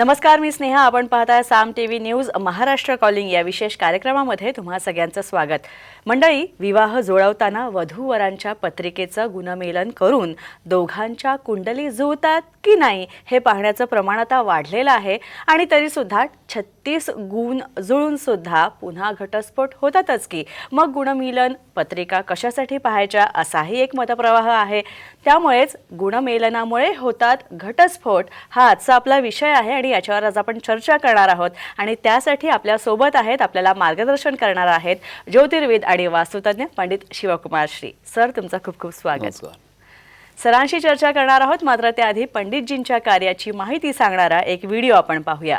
नमस्कार मी स्नेहा. आपण पाहताय Saam T V news Maharashtra calling या विशेष कार्यक्रमामध्ये तुम्हा सगळ्यांचं स्वागत. मंडळी विवाह जुळवताना वधूवरांच्या पत्रिकेचं गुणमेलन करून दोघांच्या कुंडली जुळतात की नाही हे पाहण्याचं प्रमाण आता वाढलेलं आहे आणि तरीसुद्धा छत्तीस गुण जुळून सुद्धा पुन्हा घटस्फोट होतातच की. मग गुणमिलन पत्रिका कशासाठी पाहायच्या असाही एक मतप्रवाह आहे. त्यामुळेच गुणमेलनामुळे होतात घटस्फोट हा आजचा आपला विषय आहे आणि याच्यावर आज आपण चर्चा करणार आहोत. आणि त्यासाठी आपल्यासोबत आहेत आपल्याला मार्गदर्शन करणार आहेत ज्योतिर्वेद आणि वास्तुतज्ञ पंडित शिवकुमार श्री. सर तुमचं खूप खूप स्वागत. सरांशी चर्चा करणार आहोत. मात्र त्याआधी पंडितजींच्या कार्याची माहिती सांगणारा एक व्हिडिओ आपण पाहूया.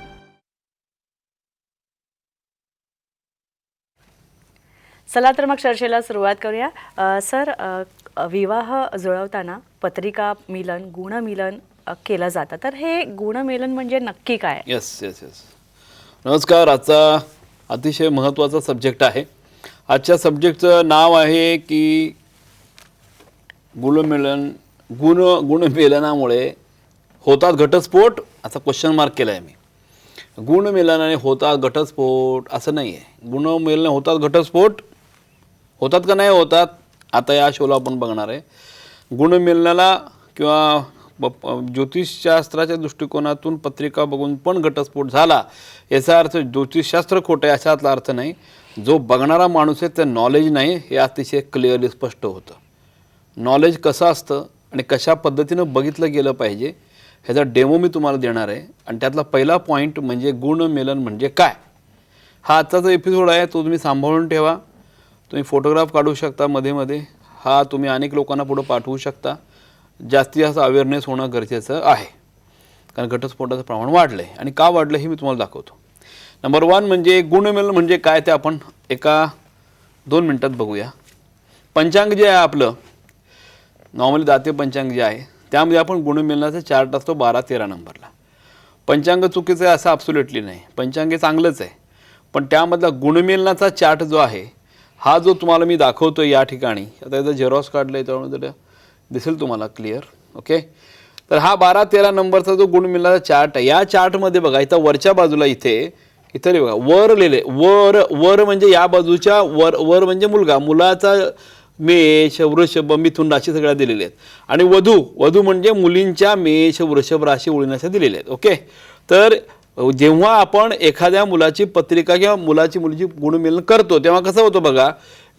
चला तर मग चर्चेला सुरुवात करूया. अ, सर अ, विवाह जुळवताना पत्रिका मिलन गुणमिलन अ, केलं जातं. तर हे गुणमिलन म्हणजे नक्की काय? येस येस येस नमस्कार. आजचा अतिशय महत्त्वाचा सब्जेक्ट आहे. आजच्या सब्जेक्टचं नाव आहे की गुणमिलन गुण गुणमिलनामुळे होतात घटस्फोट असा क्वेश्चन मार्क केला आहे मी गुणमिलनाने होतात घटस्फोट असं नाही आहे गुणमिलन होतात घटस्फोट होतात का नाही होतात आता या शोला आपण बघणार आहे. गुणमिलनाला किंवा ब- ज्योतिषशास्त्राच्या दृष्टिकोनातून पत्रिका बघून पण घटस्फोट झाला याचा अर्थ ज्योतिषशास्त्र खोटं आहे अशातला अर्थ नाही. जो बघणारा माणूस आहे ते नॉलेज नाही हे अतिशय क्लिअरली स्पष्ट होतं. नॉलेज कसं असतं आणि कशा पद्धतीनं बघितलं गेलं पाहिजे ह्याचा डेमो मी तुम्हाला देणार आहे. आणि त्यातला पहिला पॉईंट म्हणजे गुणमेलन म्हणजे काय? हा आजचा जो एपिसोड आहे तो तुम्ही सांभाळून ठेवा. तुम्ही फोटोग्राफ काढू शकता मध्ये मध्ये. हा तुम्ही अनेक लोकांना पुढं पाठवू शकता. जास्तीत जास्त अवेअरनेस होणं गरजेचं आहे. कारण घटस्फोटाचं प्रमाण वाढलं आहे आणि का वाढलं हे मी तुम्हाला दाखवतो. नंबर वन म्हणजे गुणमेलन म्हणजे काय ते आपण एका दोन मिनटात बघूया. पंचांग जे आहे आपलं नॉर्मली दाते पंचांग जे आहे त्यामध्ये आपण गुणमेलनाचा चार्ट असतो बारा तेरा नंबरला. पंचांग चुकीचं आहे असं ॲब्सोल्युटली नाही. पंचांग हे चांगलंच आहे. पण त्यामधला गुणमेलनाचा चार्ट जो आहे हा जो तुम्हाला मी दाखवतो या ठिकाणी आता याचा झेरॉक्स काढलं आहे त्यामुळे तर दिसेल तुम्हाला क्लिअर ओके तर हा बारा तेरा नंबरचा जो गुणमिलनाचा चार्ट आहे या चार्टमध्ये बघा इथं वरच्या बाजूला इथे इथं रे बघा वर लिहिले वर वर म्हणजे या बाजूच्या वर वर म्हणजे मुलगा मुलाचा मेष वृषभ मिथुन राशी सगळ्या दिलेल्या आहेत. आणि वधू वधू म्हणजे मुलींच्या मेष वृषभ राशी उळीनाशा दिलेल्या आहेत ओके तर जेव्हा आपण एखाद्या मुलाची पत्रिका किंवा मुलाची मुलीची गुणमिलन करतो तेव्हा कसं होतं बघा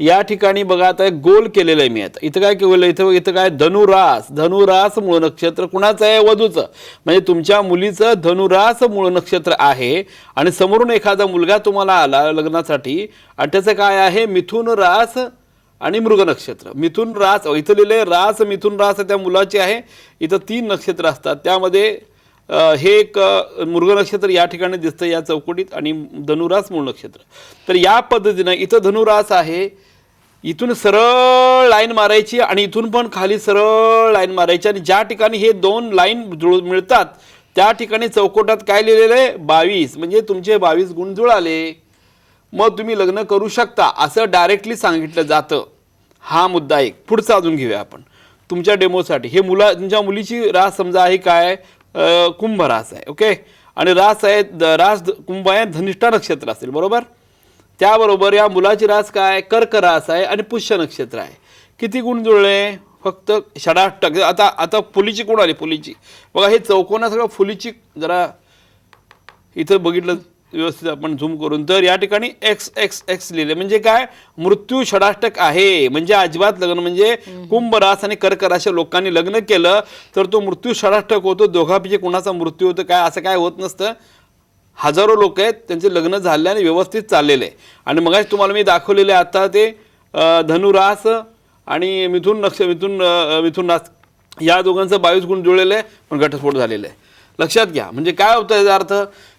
या ठिकाणी बघा आता एक गोल केलेलं आहे मी आता. इथं काय केलं इथं इथं काय? धनुरास. धनुरास मूळ नक्षत्र कुणाचं आहे? वधूचं. म्हणजे तुमच्या मुलीचं धनुरास मूळ नक्षत्र आहे आणि समोरून एखादा मुलगा तुम्हाला आला लग्नासाठी आणि त्याचं काय आहे? मिथुन रास आणि मृग नक्षत्र. मिथुन रास इथं लिहिलं रास मिथुन रास त्या मुलाची आहे. इथं तीन नक्षत्र असतात. त्यामध्ये हे एक मृग नक्षत्र या ठिकाणी दिसतं या चौकटीत आणि धनुरास मूळ नक्षत्र. तर या पद्धतीनं इथं धनुरास आहे. इथून सरळ लाईन मारायची आणि इथून पण खाली सरळ लाईन मारायची आणि ज्या ठिकाणी हे दोन लाईन जुळ मिळतात त्या ठिकाणी चौकोटात काय लिहिलेलं आहे? बावीस. म्हणजे तुमचे बावीस गुण जुळाले. मग तुम्ही लग्न करू शकता असं डायरेक्टली सांगितलं जातं. हा मुद्दा एक. पुढचा अजून घेऊया आपण. तुमच्या डेमोसाठी हे मुला तुमच्या मुलीची रास समजा आहे काय? कुंभ रास आहे ओके? आणि रास आहे द- रास कुंभ आहे धनिष्ठा नक्षत्र असेल बरोबर? त्याबरोबर या मुलाची रास काय? कर्क रास आहे आणि पुष्य नक्षत्र आहे. किती गुण जुळले? फक्त षडाष्टक आता आता फुलीची कोण आली? फुलीची. बघा हे चौकोना सगळं फुलीची जरा इथं बघितलं व्यवस्थित आपण झूम करून. तर या ठिकाणी एक्स एक्स एक्स लिहिले. म्हणजे काय? मृत्यू षडाष्टक आहे. म्हणजे अजिबात लग्न म्हणजे कुंभ रास आणि कर्क राशी लोकांनी लग्न केलं तर तो मृत्यू षडाष्टक होतो. दोघापैकी कोणाचा मृत्यू होतो काय? असं काय होत नसतं. हजारो लोक आहेत. त्यांचे लग्न झाले आणि व्यवस्थित चाललेले आहे. आणि मग तुम्हाला मी दाखवलेले आता ते धनुरास आणि मिथुन नक्ष मिथुन मिथुन रास या दोघांचं बावीस गुण जुळलेलं आहे पण घटस्फोट झालेला आहे. लक्षात घ्या. म्हणजे काय होतं याचा अर्थ?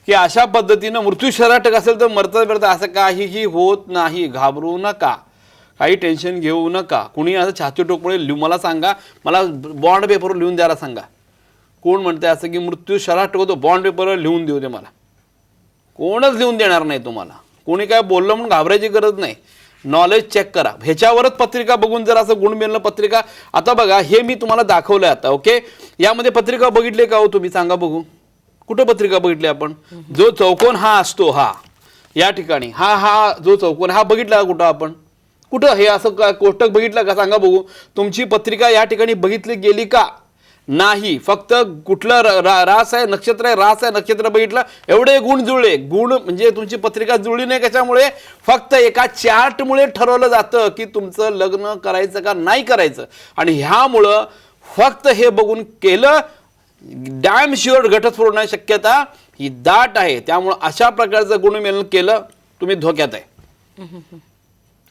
की अशा पद्धतीनं मृत्यू शराटक असेल तर मरता मरता असं काहीही होत नाही. घाबरू नका. काही टेन्शन घेऊ नका. कुणी असं छाती टोकमुळे लिहू मला सांगा. मला बॉन्ड पेपरवर लिहून द्यायला सांगा. कोण म्हणतंय असं की मृत्यू शराटक होतो बॉन्ड पेपरवर लिहून देऊ दे मला. कोणच लिहून देणार नाही तुम्हाला. कोणी काय बोललं म्हणून घाबरायची गरज नाही. नॉलेज चेक करा. ह्याच्यावरच पत्रिका बघून जर असं गुण मिळलं पत्रिका. आता बघा हे मी तुम्हाला दाखवलंय आता ओके यामध्ये पत्रिका बघितली का हो तुम्ही? सांगा बघू. कुठं पत्रिका बघितली आपण? जो चौकोन हा असतो हा. या ठिकाणी. हा हा जो चौकोन हा बघितला कुठं आपण? कुठं? हे असं का कोष्टक बघितलं का? सांगा बघू. तुमची पत्रिका या ठिकाणी बघितली गेली का? नाही. फक्त कुठलं र- रा- रास आहे नक्षत्र आहे रास आहे नक्षत्र बघितलं. एवढे गुण जुळले. गुण म्हणजे तुमची पत्रिका जुळली नाही कशामुळे? फक्त एका चार्टमुळे ठरवलं जातं की तुमचं लग्न करायचं का नाही करायचं. आणि ह्यामुळं फक्त हे बघून केलं डॅम शुअर घटस्फोट होण्याची शक्यता ही दाट आहे. त्यामुळं अशा प्रकारचं गुणमेलन केलं तुम्ही धोक्यात आहे.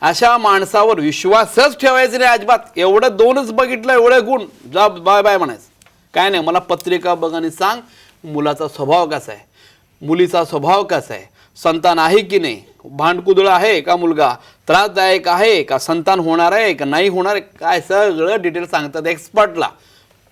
अशा माणसावर विश्वासच ठेवायचा नाही अजिबात. एवढं दोनच बघितलं एवढे गुण. जा बाय बाय म्हणायचं. काय नाही मला पत्रिका बघ आणि सांग मुलाचा स्वभाव कसा आहे? मुलीचा स्वभाव कसा आहे? संतान आहे की नाही? भांडकुदळ आहे का मुलगा? त्रासदायक आहे का? संतान होणार आहे का नाही होणार आहे? काय सगळं डिटेल सांगतात एक्सपर्टला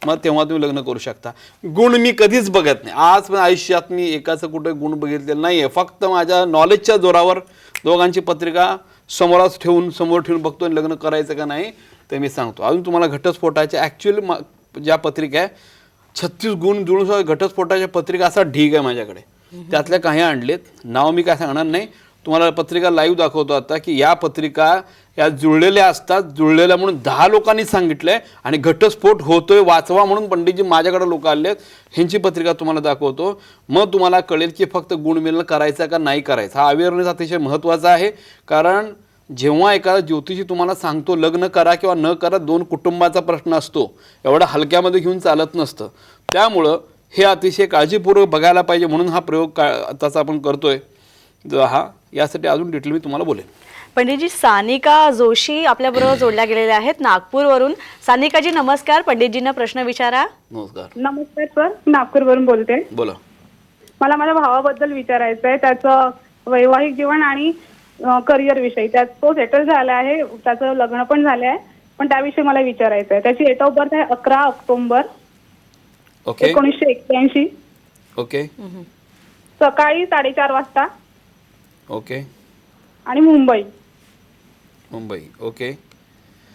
मग तेव्हा तुम्ही लग्न करू शकता. गुण मी कधीच बघत नाही. आज पण आयुष्यात मी एकाचं कुठे गुण बघितलेलं नाही आहे फक्त माझ्या नॉलेजच्या जोरावर दोघांची पत्रिका समोरच ठेवून समोर ठेवून बघतो आणि लग्न करायचं का नाही ते मी सांगतो. अजून तुम्हाला घटस्फोटाच्या ॲक्च्युअली ज्या पत्रिका आहे छत्तीस गुण जुळून घटस्फोटाच्या पत्रिका असा ढीग आहे माझ्याकडे. त्यातल्या काही आणलेत. नाव मी काय सांगणार नाही. तुम्हाला पत्रिका लाईव्ह दाखवतो आता की या पत्रिका या जुळलेल्या असतात. जुळलेल्या म्हणून दहा लोकांनी आहे आणि घटस्फोट होतोय वाचवा म्हणून पंडितजी माझ्याकडे लोक आले आहेत ह्यांची पत्रिका तुम्हाला दाखवतो. मग तुम्हाला कळेल की फक्त गुणमेलन करायचा का नाही करायचा. हा अवेअरनेस अतिशय महत्त्वाचा आहे. कारण जेव्हा एखादा ज्योतिषी तुम्हाला सांगतो लग्न करा किंवा न करा दोन कुटुंबाचा प्रश्न असतो. एवढा हलक्यामध्ये घेऊन चालत नसतं. त्यामुळं हे अतिशय काळजीपूर्वक बघायला पाहिजे म्हणून हा प्रयोग का आताचा आपण करतोय. हा यासाठी अजून डिटेल मी तुम्हाला बोलेन. पंडितजी सानिका जोशी आपल्याबरोबर जोडल्या गेलेल्या आहेत नागपूरवरून. सानिकाजी नमस्कार. पंडितजींना प्रश्न विचारा. नमस्कार. नमस्कार सर. नागपूरवरून बोलते. बोला. मला माझ्या भावाबद्दल विचारायचं आहे. त्याचं वैवाहिक जीवन आणि करिअर विषयी. त्यात तो सेटल झाला आहे. त्याचं लग्न पण झालं आहे. पण त्याविषयी मला विचारायचं आहे. त्याची डेट ऑफ बर्थ आहे अकरा ऑक्टोबर ओके एकोणीसशे एक्क्याऐंशी. ओके सकाळी साडेचार वाजता ओके. आणि मुंबई. मुंबई ओके.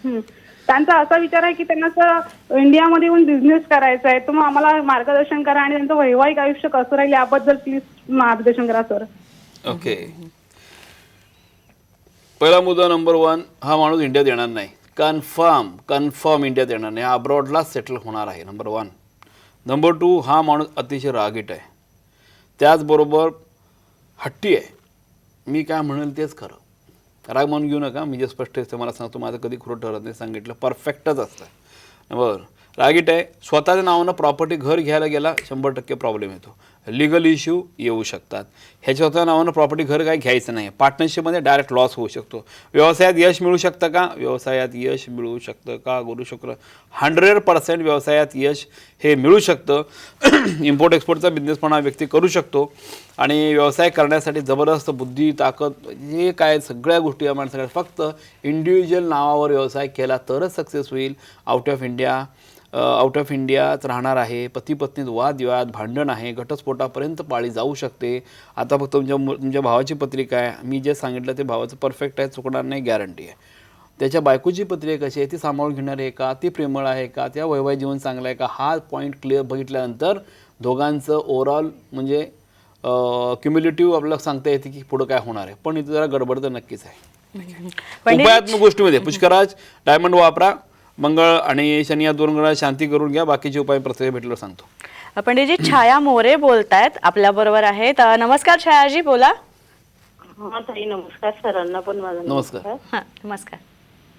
हम्म. त्यांचा असा विचार आहे की त्यांना सर इंडियामध्ये येऊन बिझनेस करायचा आहे. तर मग आम्हाला मार्गदर्शन करा आणि त्यांचं वैवाहिक आयुष्य कसं राहील याबद्दल प्लीज मार्गदर्शन करा सर ओके. पहिला मुद्दा नंबर वन हा माणूस इंडियात येणार नाही. कन्फर्म कन्फर्म इंडियात येणार नाही. अब्रॉडलाच सेटल होणार आहे नंबर वन नंबर टू हा माणूस अतिशय रागीट आहे. त्याचबरोबर हट्टी आहे. मी काय म्हणेल तेच खरं. राग म्हणून घेऊ नका मी जे स्पष्ट असतं मला सांगतो. माझं कधी खरं ठरत नाही सांगितलं परफेक्टच असतं. बरं. रागीट आहे स्वतःच्या नावानं प्रॉपर्टी घर घ्यायला गेला शंभर टक्के प्रॉब्लेम येतो. लिगल इश्यू येऊ शकतात. ह्याच्या स्वतः नावानं प्रॉपर्टी घर काही घ्यायचं नाही. पार्टनरशिपमध्ये डायरेक्ट लॉस होऊ शकतो. व्यवसायात यश मिळू शकतं का? व्यवसायात यश मिळू शकतं का करू शकतं हंड्रेड पर्सेंट व्यवसायात यश हे मिळू शकतं. इम्पोर्ट एक्सपोर्टचा बिझनेस पण हा व्यक्ती करू शकतो. आणि व्यवसाय करण्यासाठी जबरदस्त बुद्धी ताकद हे काय सगळ्या गोष्टी या माणसाकडे फक्त इंडिव्हिज्युअल नावावर व्यवसाय केला तरच सक्सेस होईल. Out of India out of इंडियाच राहणार आहे. पती पत्नीत वादविवाद भांडण आहे. घटस्फोटापर्यंत पाळी जाऊ शकते. आता फक्त तुमच्या तुमच्या भावाची पत्रिका आहे. मी जे सांगितलं ते भावाचं परफेक्ट आहे चुकणार नाही गॅरंटी आहे. त्याच्या बायकोची पत्रिका कशी आहे ती सांभाळून घेणार आहे का ती प्रेमळ आहे का त्या वैवाहिक जीवन चांगलं आहे का हा पॉईंट क्लिअर बघितल्यानंतर दोघांचं ओव्हरऑल म्हणजे क्युम्युलेटिव्ह आपल्याला सांगता येते की पुढं काय होणार आहे. पण इथं जरा गडबड तर नक्कीच आहे. उपायात्मक गोष्टीमध्ये पुष्कराज डायमंड वापरा. मंगळ आणि शनी या दोन ग्रहात शांती करून घ्या. बाकीचे उपाय प्रत्येक भेटल्यावर सांगतो. पंडितजी छाया मोरे बोलतायत आपल्या बरोबर आहेत. अ, नमस्कार छायाजी बोला. हा ताई नमस्कार. सरांना पण माझा नमस्कार. हां नमस्कार.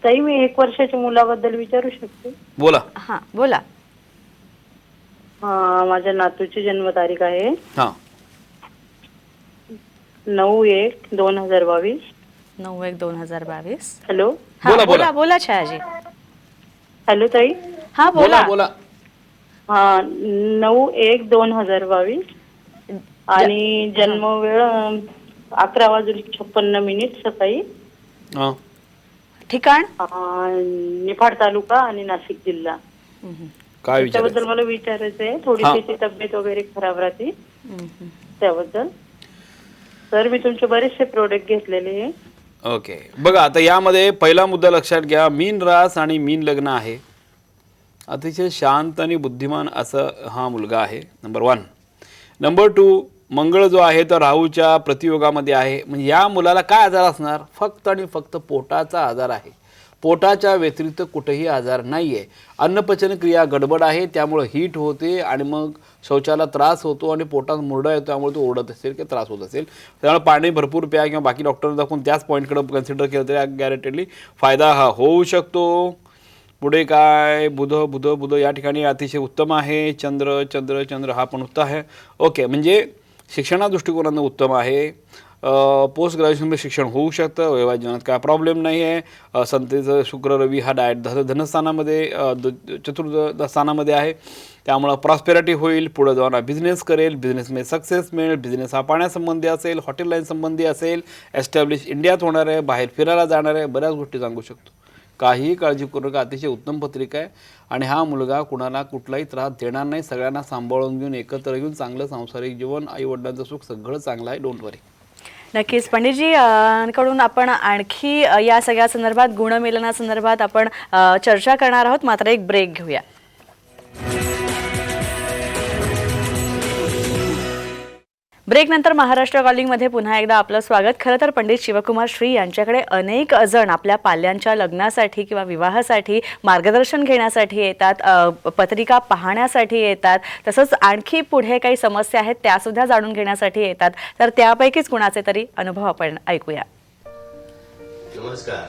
ताई मी एक वर्षाच्या मुलाबद्दल विचारू शकते? बोला. हां बोला. हा माझ्या नातूची जन्मतारीख आहे. हां. नऊ एक दोन हजार बावीस. नऊ एक दोन हजार बावीस. हॅलो. हां बोला, बोला. बोला बोला छायाजी. हॅलो ताई. हां बोला. बोला बोला. हा नऊ एक दोन हजार बावीस. आणि जन्म वेळ अं, अकरा वाजून छप्पन्न मिनिट सकाळी. हां. ठिकाण? अं, निफाड तालुका आणि नाशिक जिल्हा. त्याबद्दल मला विचारायचं आहे. थोडी. त्याची तब्येत वगैरे खराब राहते. त्याबद्दल. तर मी तुमचे बरेचसे प्रोडक्ट घेतलेले आहे. ओके. बघा आता यामध्ये पहिला मुद्दा लक्षात घ्या. मीन रास आणि मीन लग्न आहे. अतिशय शांत आणि बुद्धिमान असं हा मुलगा आहे नंबर वन नंबर टू मंगळ जो आहे तो राहूच्या प्रतियोगामध्ये आहे. म्हणजे या मुलाला काय आजार असणार? फक्त आणि फक्त पोटाचा आजार आहे. पोटाच्या व्यतिरिक्त कुठेही आजार नाही आहे अन्नपचन क्रिया गडबड आहे त्यामुळं हीट होते आणि मग शौचाला त्रास होतो आणि पोटात मुरडा येतो त्यामुळे तो ओढत असेल किंवा त्रास होत असेल. त्यामुळे पाणी भरपूर प्या किंवा बाकी डॉक्टर दाखवून त्याच पॉईंटकडे कन्सिडर केलं तरी गॅरेंटेडली फायदा हा होऊ शकतो. पुढे काय? बुध बुध बुध या ठिकाणी अतिशय उत्तम आहे. चंद्र चंद्र चंद्र हा पण उत्तम आहे. ओके म्हणजे शिक्षणा दृष्टिकोनानं उत्तम आहे. पोस्ट ग्रॅज्युएशनमध्ये शिक्षण होऊ शकतं वैवाहिक जीवनात काय प्रॉब्लेम नाही आहे संतेचं शुक्र रवी हा डायट धन धनस्थानामध्ये चतुर्थ स्थानामध्ये आहे. त्यामुळं प्रॉस्पेरिटी होईल पुढं जाऊन बिझनेस करेल. बिझनेसमध्ये सक्सेस मिळेल. बिझनेस हा पाण्यासंबंधी असेल हॉटेल लाईनसंबंधी असेल एस्टॅब्लिश इंडियात होणार आहे बाहेर फिरायला जाणार आहे बऱ्याच गोष्टी सांगू शकतो. काहीही काळजी करू नका अतिशय उत्तम पत्रिका आहे. आणि हा मुलगा कुणाला कुठलाही त्रास देणार नाही. सगळ्यांना सांभाळून घेऊन एकत्र घेऊन चांगलं सांसारिक जीवन आईवडिलांचं सुख सगळं चांगलं आहे. डोंट वरी नक्कीच. पंडितजी कडून आपण आणखी या सगळ्या संदर्भात गुणमिलनासंदर्भात आपण चर्चा करणार आहोत. मात्र एक ब्रेक घेऊया. ब्रेक नंतर महाराष्ट्र कॉलिंगमध्ये पुन्हा एकदा आपलं स्वागत. खरं तर पंडित शिवकुमार श्री यांच्याकडे अनेक जण आपल्या पाल्यांच्या लग्नासाठी किंवा विवाहासाठी मार्गदर्शन घेण्यासाठी येतात पत्रिका पाहण्यासाठी येतात तसंच आणखी पुढे काही समस्या आहेत त्यासुद्धा जाणून घेण्यासाठी येतात. तर त्यापैकीच कुणाचे तरी अनुभव आपण ऐकूया. नमस्कार.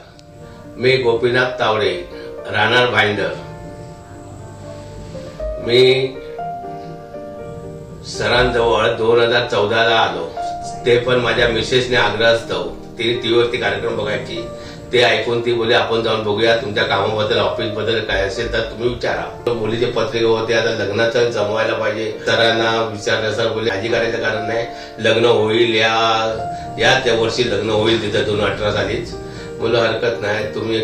मी गोपीनाथ तावडे राहणार भाईंदर. मी सरांजवळ दोन हजार चौदाला आलो. ते पण माझ्या मिसेसने आग्रहास्तव ती टीव्हीवरती कार्यक्रम बघायची. ते ऐकून ती बोले आपण जाऊन बघूया तुमच्या कामाबद्दल ऑफिसबद्दल काय असेल तर तुम्ही विचारा. मुलीचे पत्रिका होते आता लग्नाचं जमवायला पाहिजे. सरांना विचारलं सर बोले काळजी करायचं कारण नाही. लग्न होईल या या त्या वर्षी लग्न होईल तिथं दोन अठरा सालीच. बोल हरकत नाही. तुम्ही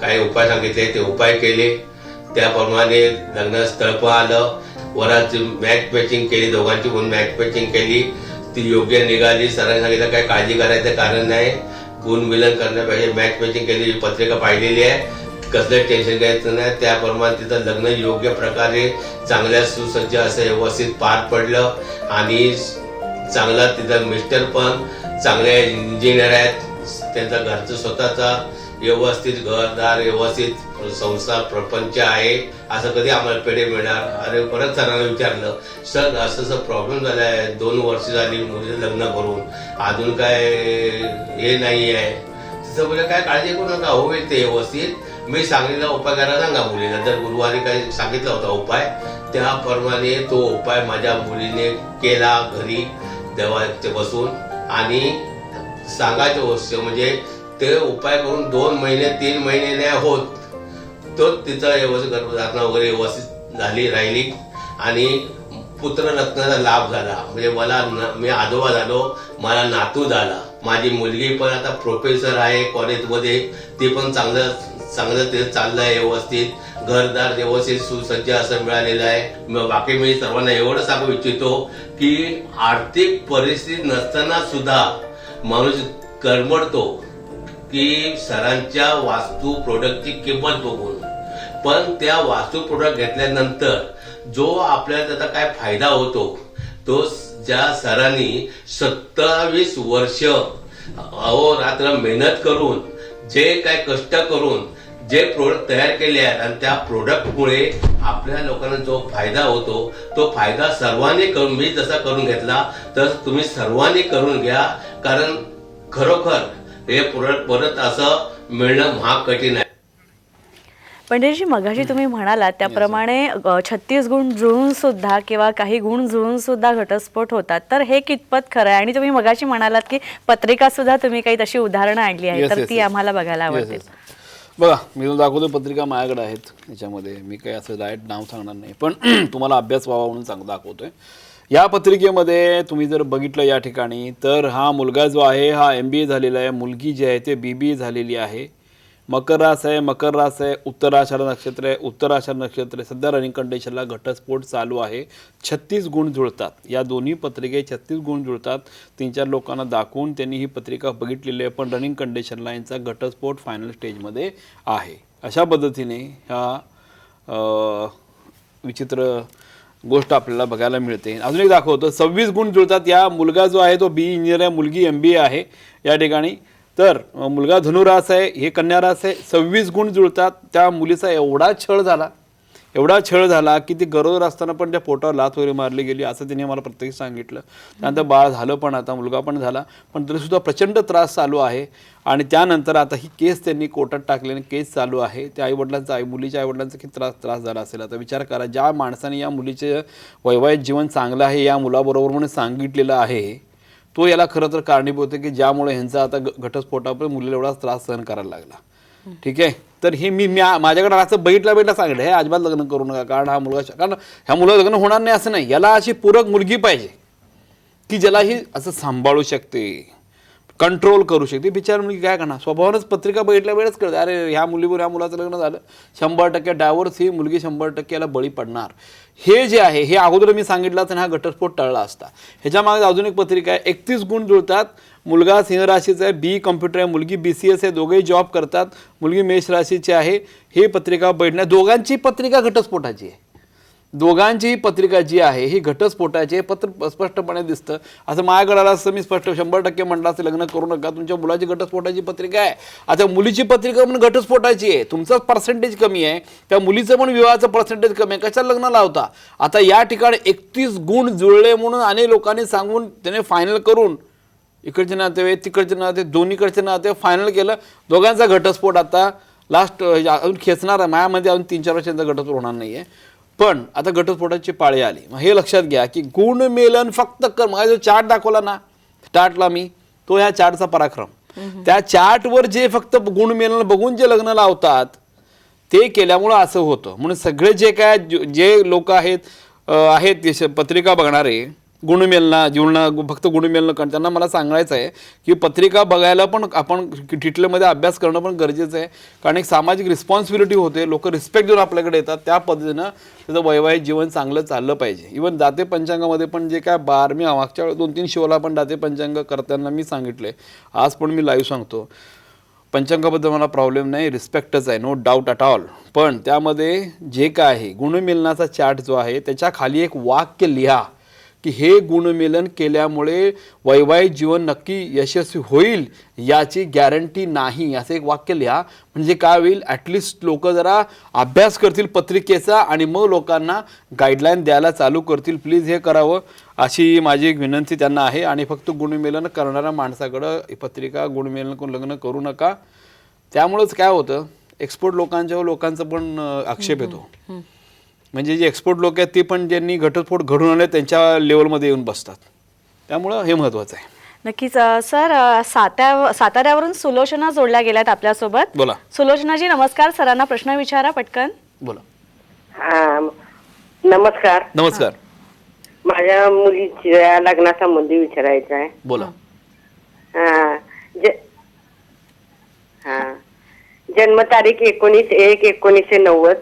काय उपाय सांगितले ते उपाय केले. त्याप्रमाणे लग्न स्थळ पण आलं वराची मॅच पॅचिंग केली दोघांची म्हणून मॅच पॅचिंग केली. ती योग्य निघाली सरांनी सांगितलं काय काळजी करायचं कारण नाही. गुण मिलन करण्यापेक्षा मॅच पॅचिंग केली पत्रिका पाहिलेली आहे. कसलं टेन्शन घ्यायचं नाही. त्याप्रमाणे तिथं लग्न योग्य प्रकारे चांगल्या सुसज्ज असं व्यवस्थित पार पडलं. आणि चांगला तिथं मिस्टर पण चांगले इंजिनियर आहेत. त्यांचा घरचं स्वतःचा व्यवस्थित घरदार व्यवस्थित संसार प्रपंच आहे असं कधी आम्हाला पेढे मिळणार? अरे परत सरांना विचारलं सर असं असं प्रॉब्लेम झाला आहे दोन वर्ष झाली मुलीचं लग्न करून. अजून काय हे नाही आहे तिथं बोले काय काळजी करू नका होईल ते व्यवस्थित. मी सांगितला उपाय करायला सांगा मुलीला. जर गुरुवारी काही सांगितला होता उपाय त्याप्रमाणे तो उपाय माझ्या मुलीने केला घरी देवाचे बसून. आणि सांगायचं वस्तू म्हणजे ते उपाय करून दोन महिने तीन महिने नाही होत तो तिचा व्यवस्थित गर्भधारणा वगैरे व्यवस्थित झाली राहिली. आणि पुत्र रत्नाचा लाभ झाला. म्हणजे मला न- मी आजोबा झालो मला नातू झाला. माझी मुलगी पण आता प्रोफेसर आहे कॉलेजमध्ये ती पण चांगलं चांगलं ते चाललं आहे व्यवस्थित. घरदार व्यवस्थित सुसज्ज असं मिळालेलं आहे. मग बाकी मी सर्वांना एवढं सांगू इच्छितो की आर्थिक परिस्थिती नसताना सुद्धा माणूस करमडतो. की सरांच्या वास्तू प्रोडक्टची किंमत बघून. पण त्या वास्तू प्रोडक्ट घेतल्यानंतर जो आपल्याला त्याचा काय फायदा होतो तो ज्या सरांनी सत्तावीस वर्ष अहोरात्र मेहनत करून जे काय कष्ट करून जे प्रोडक्ट तयार केले आहेत आणि त्या प्रोडक्टमुळे आपल्या लोकांना जो फायदा होतो तो फायदा सर्वांनी करून मी जसा करून घेतला तर तुम्ही सर्वांनी करून घ्या. कारण खरोखर हे परत असं मिळणं महाग कठीण आहे. पंडितजी मगाशी तुम्ही म्हणालात त्याप्रमाणे छत्तीस गुण जुळून सुद्धा किंवा काही गुण जुळून सुद्धा घटस्फोट होतात. तर हे कितपत खरं आहे? आणि तुम्ही मगाशी म्हणालात की पत्रिका सुद्धा तुम्ही काही तशी उदाहरणं आणली आहेत. तर ती. आम्हाला बघायला आवडतील. yes. बघा मी तुला दाखवतो पत्रिका माझ्याकडे आहेत. याच्यामध्ये मी काही असं डायरेक्ट नाव सांगणार नाही. पण तुम्हाला अभ्यास व्हावा म्हणून सांग दाखवतोय. या पत्रिकेमध्ये तुम्ही जर बघितलं या ठिकाणी तर हा मुलगा जो आहे हा एम बी ए झालेला आहे. मुलगी जी आहे ते बी बी ए झालेली आहे. मकर रास आहे मकर रास आहे उत्तराषाढ नक्षत्र आहे. उत्तराषाढ नक्षत्र आहे. सध्या रनिंग कंडिशनला घटस्फोट चालू आहे. छत्तीस गुण जुळतात. या दोन्ही पत्रिके छत्तीस गुण जुळतात. तीन चार लोकांना दाखवून त्यांनी ही पत्रिका बघितलेली आहे पण रनिंग कंडिशनला यांचा घटस्फोट फायनल स्टेजमध्ये आहे. अशा पद्धतीने ह्या विचित्र गोष्ट आपल्याला बघायला मिळते. अजून एक दाखवतो. सव्वीस गुण जुळतात. या मुलगा जो आहे तो बी इंजिनियर आहे मुलगी एम बी ए आहे. या ठिकाणी. तर मुलगा धनुरास आहे हे कन्या रास आहे. सव्वीस गुण जुळतात. त्या मुलीचा एवढा छळ झाला. एवढा छळ झाला की ती गरोदर असताना पण त्या पोटावर लात वगैरे मारली गेली असं तिने मला प्रत्येक सांगितलं. त्यानंतर बाळ झालं पण आता मुलगा पण झाला पण तरीसुद्धा प्रचंड त्रास चालू आहे. आणि त्यानंतर आता ही केस त्यांनी कोर्टात टाकल्याने केस चालू आहे. त्या आईवडिलांचा आई मुलीच्या आईवडिलांचा किती त्रास त्रास झाला असेल? आता विचार करा ज्या माणसाने या मुलीचे वैवाहिक जीवन चांगलं आहे या मुलाबरोबर म्हणून सांगितलेलं आहे तो याला खरं तर कारणीभूत आहे की ज्यामुळे ह्यांचा आता घटस्फोटापर्यंत घटस्फोटामुळे मुलीला एवढा त्रास सहन करायला लागला. ठीक आहे? तर हे मी म्या- माझ्याकडे असं बघितलं बैठला सांगितलं हे अजिबात लग्न करू नका कारण हा मुलगा कारण ह्या मुलं लग्न होणार नाही असं नाही. याला अशी पूरक मुलगी पाहिजे की ज्याला ही असं सांभाळू शकते. कंट्रोल करू शकते. बिचार मुलगी काय करणार? स्वभावानंच पत्रिका बघितल्या वेळेस कळते. अरे ह्या मुलीवर ह्या मुलाचं लग्न झालं. शंभर टक्के डायव्हर्स ही मुलगी शंभर टक्क्याला बळी पडणार. हे जे आहे हे अगोदर मी सांगितलं तर हा घटस्फोट टळला असता. ह्याच्या मागे अजून एक पत्रिका आहे. एकतीस गुण जुळतात. मुलगा सिंह राशीचा आहे. बी कम्प्युटर आहे. मुलगी बी सी एस आहे. दोघेही जॉब करतात. मुलगी मेष राशीची आहे. ही पत्रिका बैठण्या दोघांची पत्रिका घटस्फोटाची आहे. दोघांची पत्रिका जी आहे ही घटस्फोटाची पत्र स्पष्टपणे दिसतं. असं माझ्याकडे असं मी स्पष्ट शंभर टक्के म्हटलं असं लग्न करू नका तुमच्या मुलाची घटस्फोटाची पत्रिका आहे. आता मुलीची पत्रिका पण घटस्फोटाची आहे. तुमचाच पर्सेंटेज कमी आहे. त्या मुलीचं पण विवाहाचं पर्सेंटेज कमी आहे. कशाला लग्न लावता? आता या ठिकाणी एकतीस गुण जुळले म्हणून अनेक लोकांनी सांगून त्याने फायनल करून इकडचे नाते तिकडचे नाते दोन्हीकडचे नाते फायनल केलं. दोघांचा घटस्फोट आता लास्ट अजून खेचणार आहे. मायामध्ये अजून तीन चार वर्षांचा घटस्फोट होणार नाही आहे पण आता घटस्फोटाची पाळी आली. मग हे लक्षात घ्या की गुणमेलन फक्त कर मग जो चार्ट दाखवला ना स्टार्टला मी तो ह्या चार्टचा पराक्रम. त्या चार्टवर जे फक्त गुणमेलन बघून जे लग्न लावतात ते केल्यामुळं असं होतं. म्हणून सगळे जे काय जे- लोक आहेत आहेत पत्रिका बघणारे गुणमेलना जीवना फक्त गुणमेलनं कारण त्यांना मला सांगायचं आहे की पत्रिका बघायला पण आपण टिटलेमध्ये अभ्यास करणं पण गरजेचं आहे. कारण एक सामाजिक रिस्पॉन्सिबिलिटी होते लोक रिस्पेक्ट देऊन आपल्याकडे येतात त्या पद्धतीनं त्याचं वैवाहिक जीवन चांगलं चाललं पाहिजे. इवन दाते पंचांगामध्ये पण जे काय बार मी मागच्या वेळेस दोन तीन शिवला पण दाते पंचांग करताना मी सांगितले आज पण मी लाईव्ह सांगतो. पंचांगाबद्दल मला प्रॉब्लेम नाही रिस्पेक्टच आहे नो डाऊट अट ऑल पण त्यामध्ये जे काय आहे गुणमिलनाचा चार्ट जो आहे त्याच्याखाली एक वाक्य लिहा. की हे गुणमिलन केल्यामुळे वैवाहिक जीवन नक्की यशस्वी होईल याची गॅरंटी नाही. असं एक वाक्य लिहा. म्हणजे काय होईल? ॲटलिस्ट लोक जरा अभ्यास करतील पत्रिकेचा आणि मग लोकांना गाईडलाईन द्यायला चालू करतील. प्लीज हे करावं. अशी माझी एक विनंती त्यांना आहे. आणि फक्त गुणमिलन करणाऱ्या माणसाकडं ही पत्रिका गुणमिलन करून लग्न करू नका. त्यामुळंच काय होतं? एक्सपोर्ट लोकांच्या लोकांचा पण आक्षेप येतो. म्हणजे जे एक्सपोर्ट लोक आहेत ते पण ज्यांनी घटस्फोट घडून आले त्यांच्या लेवलमध्ये येऊन बसतात. त्यामुळं हे महत्त्वाचं आहे. नक्कीच अ, सर अ, सात्या साताऱ्यावरून सुलोचना जोडल्या गेल्यात आपल्यासोबत. बोला. सुलोचनाजी नमस्कार. सरांना प्रश्न विचारा पटकन. बोला. हा नमस्कार. नमस्कार. माझ्या मुलीच्या लग्नासंबंधी विचारायचं आहे. बोला. हा ज हा. जन्मतारीख एकोणीस एक एकोणीसशे नव्वद.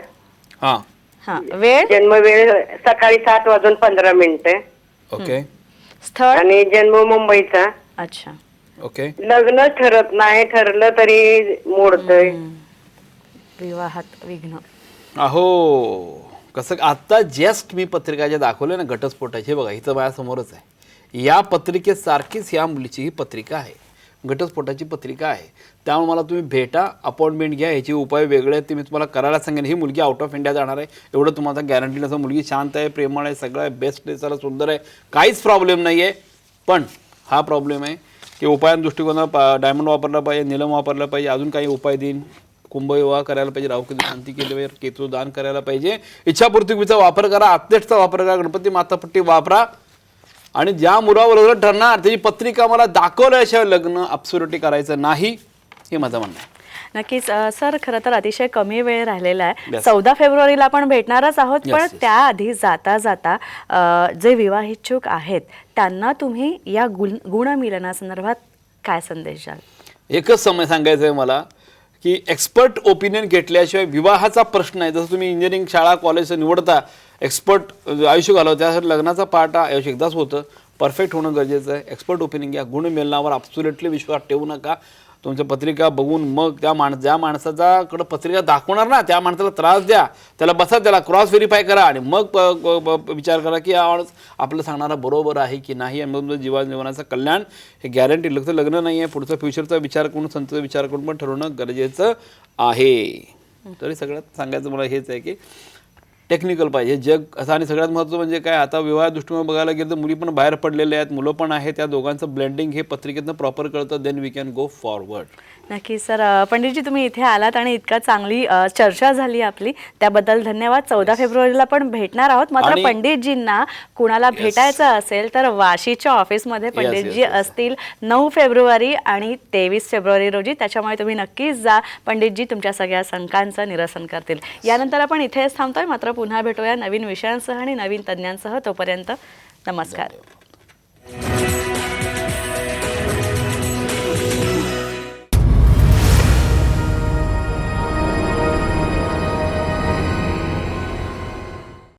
हां. हां. वेळ? जन्मवेळ सकाळी सात वाजून पंधरा मिनिटं. ओके. स्थळ? आणि जन्म मुंबईचा. अच्छा. ओके. लग्न ठरत नाही ठरलं तरी मोडतय. विवाहात विघ्न. अहो कसं आत्ता जस्ट मी पत्रिका ज्या दाखवल्या ना घटस्फोटाची हे बघा इथं माझ्यासमोरच आहे. या पत्रिकेत सारखीच या मुलीची ही पत्रिका आहे. घटस्फोटाची पत्रिका आहे. त्यामुळे मला तुम्ही भेटा अपॉइंटमेंट घ्या ह्याचे उपाय वेगळे आहेत ते मी तुम्हाला करायला सांगेन. ही मुलगी आउट ऑफ इंडिया जाणार आहे. एवढं तुम्हाला गॅरंटी नसं मुलगी शांत आहे प्रेमळ आहे सगळं आहे बेस्ट आहे सगळं सुंदर आहे. काहीच प्रॉब्लेम नाही आहे पण हा प्रॉब्लेम आहे की उपायां दृष्टिकोनाला डायमंड वापरला पाहिजे निलम वापरला पाहिजे अजून काही उपाय देईन. कुंभविवाह करायला पाहिजे राहू शांती केली पाहिजे केतू दान करायला पाहिजे. इच्छापूर्तीचा वापर करा अत्यक्षचा वापर करा गणपती मातापट्टी वापरा. आणि ज्या मुलाबरोबर ठरणार त्याची पत्रिका मला दाखवल्याशिवाय लग्न अप्सुरिटी करायचं नाही हे माझं म्हणणं आहे नक्कीच सर खरं तर अतिशय कमी वेळ राहिलेला आहे. चौदा फेब्रुवारीला आपण भेटणारच आहोत पण. त्याआधी जाता जाता जे विवाहिच्छुक आहेत त्यांना तुम्ही या गुण गुणमिलनासंदर्भात काय संदेश द्याल एकच समय सांगायचं आहे मला की एक्सपर्ट ओपिनियन घेतल्याशिवाय विवाहाचा प्रश्न आहे जसं तुम्ही इंजिनिअरिंग शाळा कॉलेज निवडता एक्सपर्ट म्हणजे आयुष्य घालव त्यासाठी लग्नाचा पार्ट हा आयुष्य एकदाच होतं. परफेक्ट होणं गरजेचं आहे. एक्सपर्ट ओपिनियन घ्या. गुण मिळण्यावर अब्सुलेटली विश्वास ठेवू नका. तुमच्या पत्रिका बघून मग त्या माण ज्या माणसाच्याकडं पत्रिका दाखवणार ना त्या माणसाला त्रास द्या. त्याला बसा त्याला क्रॉस व्हेरीफाय करा आणि मग प- प- प- विचार करा की हा माणूस आपलं सांगणारा बरोबर आहे की नाही. आणि मग तुमचं जीवन जीवनाचं कल्याण हे गॅरंटी लग्न लग्न नाही आहे. पुढचा फ्युचरचा विचार करून संतचा विचार करून पण ठरवणं गरजेचं आहे. तरी सगळ्यात सांगायचं मला हेच आहे की टेक्निकल पाहिजे. जग असं आणि सगळ्यात महत्त्वाचं म्हणजे काय आता विवाह दृष्टिकोन बघायला गेलं तर मुली पण बाहेर पडलेल्या आहेत मुलं पण आहेत त्या दोघांचं ब्लेंडिंग हे पत्रिकेतनं प्रॉपर कळतं then we can go forward नक्की सर पंडितजी तुम्ही इथे आलात आणि इतका चांगली चर्चा झाली आपली. त्याबद्दल धन्यवाद. चौदा फेब्रुवारीला पण भेटणार आहोत. मात्र पंडितजींना कुणाला भेटायचं असेल तर वाशीच्या ऑफिसमध्ये पंडितजी. असतील नऊ फेब्रुवारी आणि तेवीस फेब्रुवारी रोजी. त्याच्यामुळे तुम्ही नक्कीच जा. पंडितजी तुमच्या सगळ्या शंकांचं निरसन करतील. यानंतर आपण इथेच थांबतोय. मात्र पुन्हा भेटूया नवीन विषयांसह आणि नवीन तज्ज्ञांसह तोपर्यंत नमस्कार.